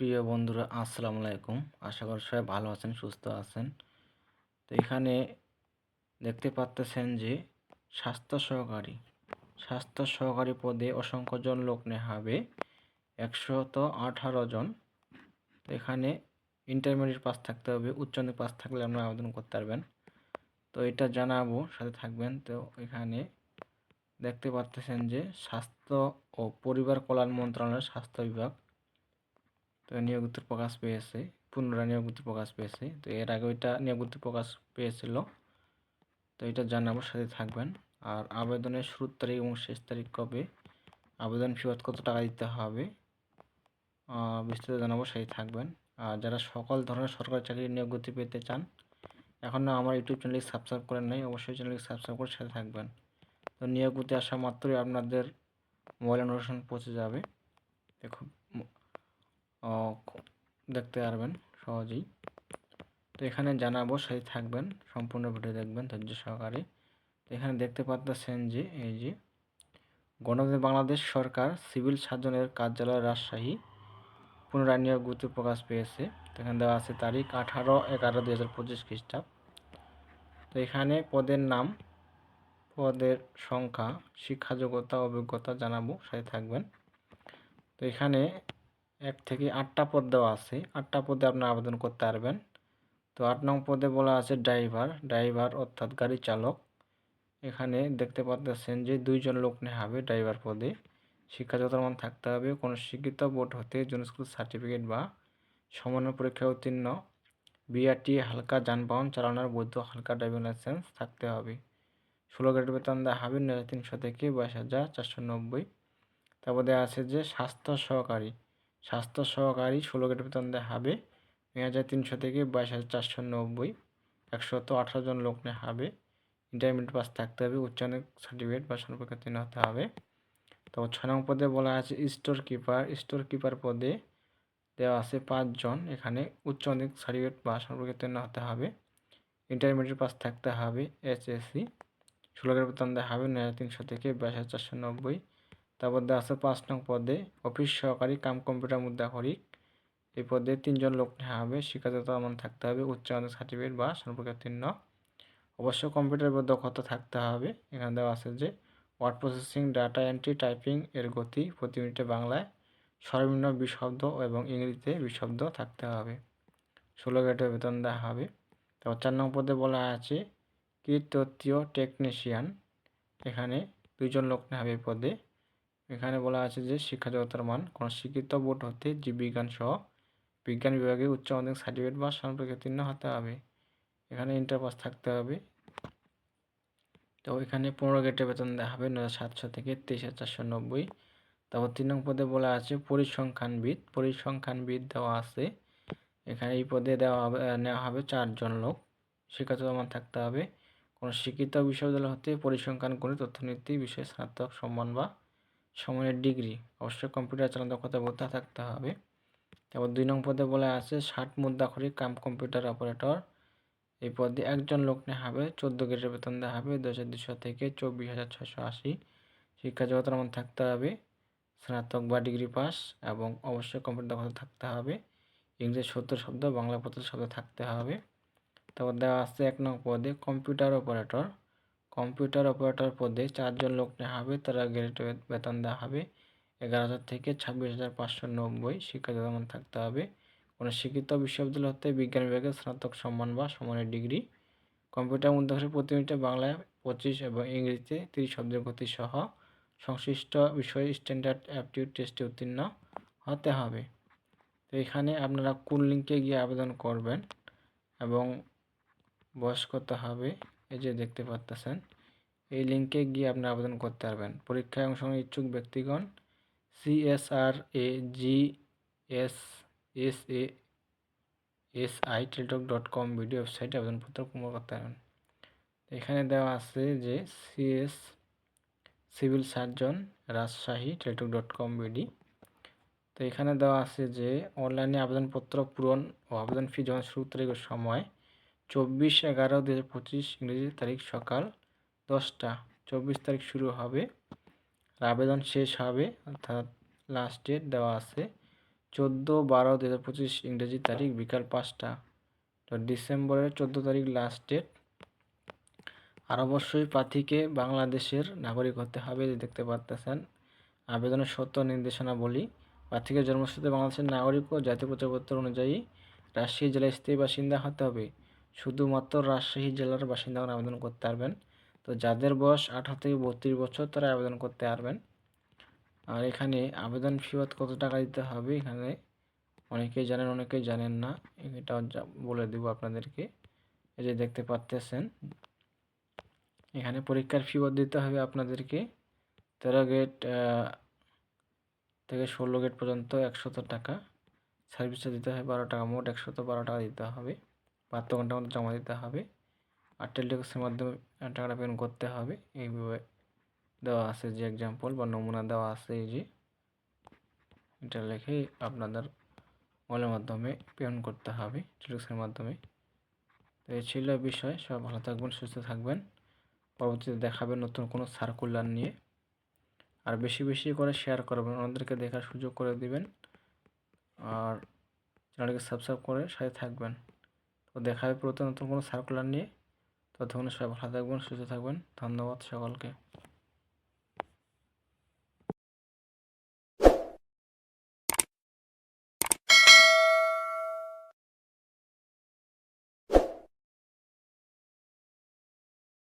প্রিয় বন্ধুরা, আসসালামু আলাইকুম। আশা করি সবাই ভালো আছেন, সুস্থ আছেন। তো এখানে দেখতে পাচ্তেছেন যে স্বাস্থ্য সহকারী স্বাস্থ্য সহকারী পদে অসংখ্য জন লোক নেওয়া হবে একশত আঠারো জন। তো এখানে ইন্টারমিডিয়েট পাস থাকতে হবে, উচ্চ মাধ্যমিক পাস থাকলে আপনারা আবেদন করতে পারবেন। তো এটা জানাব, সাথে থাকবেন। তো এখানে দেখতে পাচ্তেছেন যে স্বাস্থ্য ও পরিবার কল্যাণ মন্ত্রণালয়ের স্বাস্থ্য বিভাগ তো নিয়োগত্র প্রকাশ পেয়েছে পুনরায় নিয়োগত্র প্রকাশ পেয়েছে। তো এর আগে ওইটা নিয়োগত্র প্রকাশ পেয়েছিল। তো এটা জানাব সাথে থাকবেন। আর আবেদনের শুরুর তারিখ এবং শেষ তারিখ কবে, আবেদন ফি কত টাকা দিতে হবে বিস্তারিত জানাব সেই থাকবেন। আর যারা সকল ধরনের সরকারি চাকরির নিয়োগ গতি পেতে চান এখনও আমার ইউটিউব চ্যানেলটি সাবস্ক্রাইব করেন নাই, অবশ্যই চ্যানেলটি সাবস্ক্রাইব করে সাথে থাকবেন। তো নিয়োগ গতি আসা মাত্রই আপনাদের মোবাইল নোটিফিকেশন পৌঁছে যাবে। দেখুন। দেখতে পারবেন সহজেই। তো এখানে জানাব সেই থাকবেন, সম্পূর্ণ ভিডিও দেখবেন ধৈর্য সহকারে। তো এখানে দেখতে পাচ্ছেন যে, এই যে গণতন্ত্র বাংলাদেশ সরকার সিভিল সার্জনের কার্যালয় রাজশাহী পুনরায় নিয়োগ গুরুত্ব প্রকাশ পেয়েছে। তো এখানে দেওয়া আছে তারিখ আঠারো এগারো দুই হাজার পঁচিশ খ্রিস্টাব্দ। তো এখানে পদের নাম, পদের সংখ্যা শিক্ষাযোগ্যতা অভিজ্ঞতা জানাব, সাথে থাকবেন। তো এখানে এক থেকে আটটা পদ দেওয়া আছে। আটটা পদে আপনার আবেদন করতে পারবেন। তো আট নং পদে বলা আছে ড্রাইভার। ড্রাইভার অর্থাৎ গাড়ি চালক। এখানে দেখতে পাচ্ছেন যে দুইজন লোক নেওয়া হবে ড্রাইভার পদে। শিক্ষাগত মান থাকতে হবে। কোনো শিক্ষিত বোর্ড হতে জন স্কুল সার্টিফিকেট বা সমন্বয় পরীক্ষা উত্তীর্ণ। বিআরটি হালকা যানবাহন চালানোর বৈধ হালকা ড্রাইভিং লাইসেন্স থাকতে হবে। ষোলো গ্রেড বেতন দেওয়া হবে নয় তিনশো থেকে বাইশ হাজার চারশো নব্বই। তারপর দেওয়া আছে যে স্বাস্থ্য সহকারী। স্বাস্থ্য সহকারী ষোলো গ্রেড বেতন দেওয়া হবে। নয় হাজার তিনশো থেকে বাইশ হাজার চারশো নব্বই। একশত আঠারো জন লোক নেওয়া হবে। ইন্টারমিডিয়েট পাস থাকতে হবে। উচ্চারণ সার্টিফিকেট বা সর্বক্ষেত্রে হতে হবে। তো ছ নং পদে বলা আছে স্টোর কিপার স্টোর কিপার পদে দেওয়া আছে পাঁচজন এখানে উচ্চ সার্টিফিকেট বা সর্বক্ষেত্রে হতে হবে। ইন্টারমিডিয়েট পাস থাকতে হবে। এইচএসসি ষোলো গ্রেড বেতন দেওয়া হবে। নয় হাজার তিনশো থেকে বাইশ হাজার চারশো নব্বই। তারপর দেওয়া আছে পাঁচ নং পদে, অফিস সহকারী কাম কম্পিউটার মুদ্রাখরিক এই পদে তিনজন লোক নেওয়া হবে। শিক্ষাগত এমন থাকতে হবে উচ্চ মাধ্যমিক সার্টিফিকেট বা সর্বক্ষেত্রীর্ণ অবশ্য কম্পিউটারের দক্ষতা থাকতে হবে। এখানে দেওয়া আছে যে, word processing, data entry, typing এর গতি প্রতি মিনিটে বাংলায় সর্বনিম্ন বিশ শব্দ এবং ইংরেজিতে বিশ শব্দ থাকতে হবে। ষোলো গ্রেডের বেতন দেওয়া হবে। তারপর চার নম্বর পদে বলা আছে কীর্ততীয় টেকনিশিয়ান। এখানে দুইজন লোক নেওয়া হবে পদে। এখানে বলা আছে যে শিক্ষা জগতের মান, কোনো শিক্ষিত বোর্ড হতে জীববিজ্ঞান সহ বিজ্ঞান বিভাগে উচ্চ মাধ্যমিক সার্টিফিকেট বা সম্পর্কে হতে হবে। এখানে ইন্টার পাস থাকতে হবে। তো এখানে পনেরো গেটে বেতন দেওয়া হবে নয় সাতশো থেকে তেইশ হাজার চারশো নব্বই। তারপর তিন নং পদে বলা আছে পরিসংখ্যানবিদ। পরিসংখ্যানবিদ দেওয়া আছে। এখানে এই পদে দেওয়া হবে, নেওয়া হবে চারজন লোক। শিক্ষাগত মান থাকতে হবে। কোনো শিক্ষিত বিশ্ববিদ্যালয় হতে পরিসংখ্যান গণিত, অর্থনীতি, বিষয়ে, স্নাতক, সম্মান বা সময়ের ডিগ্রি। অবশ্যই কম্পিউটার চালানো দক্ষতা বোধ থাকতে হবে। তারপর দুই নং পদে বলা আছে, ষাট মুদ্রাখরি কাম কম্পিউটার অপারেটর এই পদে একজন লোক নেওয়া হবে, চোদ্দ গ্রেডের বেতন দেওয়া হবে দু হাজার দুশো থেকে চব্বিশ হাজার ছশো আশি। শিক্ষা জগতের মধ্যে থাকতে হবে, স্নাতক বা ডিগ্রি পাস এবং অবশ্যই কম্পিউটার দক্ষতা থাকতে হবে। ইংরেজি সত্তর শব্দ, বাংলা পঁচিশ শব্দ থাকতে হবে। তারপর দেওয়া আছে এক নং পদে কম্পিউটার অপারেটর কম্পিউটার অপারেটর পদে চারজন লোক নেওয়া হবে। তারা গ্রেড বেতন দেওয়া হবে। এগারো হাজার থেকে ছাব্বিশ হাজার পাঁচশো নব্বই শিক্ষা থাকতে হবে। কোনো শিক্ষিত বিশ্ববিদ্যালয় হতে বিজ্ঞান বিভাগে স্নাতক সম্মান বা সমানের ডিগ্রি। কম্পিউটার মধ্যে প্রতি মিনিটে বাংলায় পঁচিশ এবং ইংরেজিতে তিরিশ শব্দের গতি সহ সংশ্লিষ্ট বিষয়ে স্ট্যান্ডার্ড অ্যাপটিউড টেস্টে উত্তীর্ণ হতে হবে। তো এখানে আপনারা কোন লিঙ্কে গিয়ে আবেদন করবেন এবং বয়স করতে হবে? এই যে দেখতে পাচ্তেছেন এই লিঙ্কে গিয়ে আপনি আবেদন করতে পারবেন। পরীক্ষায় অংশগ্রহণ ইচ্ছুক ব্যক্তিগণ CSR A G S S A S I Teletalk dot com video ওয়েবসাইটে আবেদনপত্র পূর্ণ করতে পারবেন। এখানে দেওয়া আছে যে CS civil surgeon Rajshahi Teletalk dot com BD তো এখানে দেওয়া আছে যে অনলাইনে আবেদনপত্র পূরণ ও আবেদন ফি জমা শুরু তারিখের সময় চব্বিশ এগারো দু হাজার পঁচিশ ইংরেজি তারিখ সকাল দশটা। চব্বিশ তারিখ শুরু হবে। আবেদন শেষ হবে, অর্থাৎ লাস্ট ডেট দেওয়া আছে। চোদ্দ বারো দু হাজার পঁচিশ ইংরেজি তারিখ বিকাল পাঁচটা। তো ডিসেম্বরের চোদ্দ তারিখ লাস্ট ডেট আর অবশ্যই প্রার্থীকে বাংলাদেশের নাগরিক হতে হবে, যে দেখতে পারতেছেন। আবেদনের সত্য নির্দেশনা বলি প্রার্থীকে জন্মসূত্রে বাংলাদেশের নাগরিক ও জাতীয় প্রচারপত্র অনুযায়ী রাজশাহী জেলায় স্থায়ী বাসিন্দা হতে হবে। শুধুমাত্র রাজশাহী জেলার বাসিন্দাগণ আবেদন করতে পারবেন। তো যাদের বয়স আঠারো থেকে বত্রিশ বছর, তারা আবেদন করতে পারবেন। আর এখানে আবেদন ফি কত টাকা দিতে হবে, এখানে অনেকেই জানেন অনেকেই জানেন না। এটাও যা- বলে দেব আপনাদেরকে। এই যে দেখতে পাচ্তেছেন এখানে পরীক্ষার ফি দিতে হবে আপনাদেরকে। তেরো গেট থেকে ষোলো গেট পর্যন্ত একশত টাকা। সার্ভিসটা দিতে হবে বারো টাকা, মোট একশত বারো টাকা দিতে হবে। বাহাত্তর ঘণ্টার মধ্যে জমা দিতে হবে। আর টেলিটক্সের মাধ্যমে টাকাটা পেমেন্ট করতে হবে। এইভাবে দেওয়া আছে যে এক্সাম্পল বা নমুনা দেওয়া আছে এই যে। এটা লিখে আপনাদের মোবাইলের মাধ্যমে পেমেন্ট করতে হবে টেলিটক্সের মাধ্যমে। তো এই ছিল বিষয়। সব ভালো থাকবেন, সুস্থ থাকবেন। পরবর্তীতে দেখাবেন নতুন কোনো সার্কুলার নিয়ে। আর বেশি বেশি করে শেয়ার করবেন। ওনাদেরকে দেখার সুযোগ করে দিবেন। আর চ্যানেলকে সাবস্ক্রাইব করে সাথে থাকবেন। তো দেখা হবে প্রতি নতুন কোনো সার্কুলার নিয়ে। ততক্ষণে সবাই ভালো থাকবেন, সুস্থ থাকবেন। ধন্যবাদ সকলকে।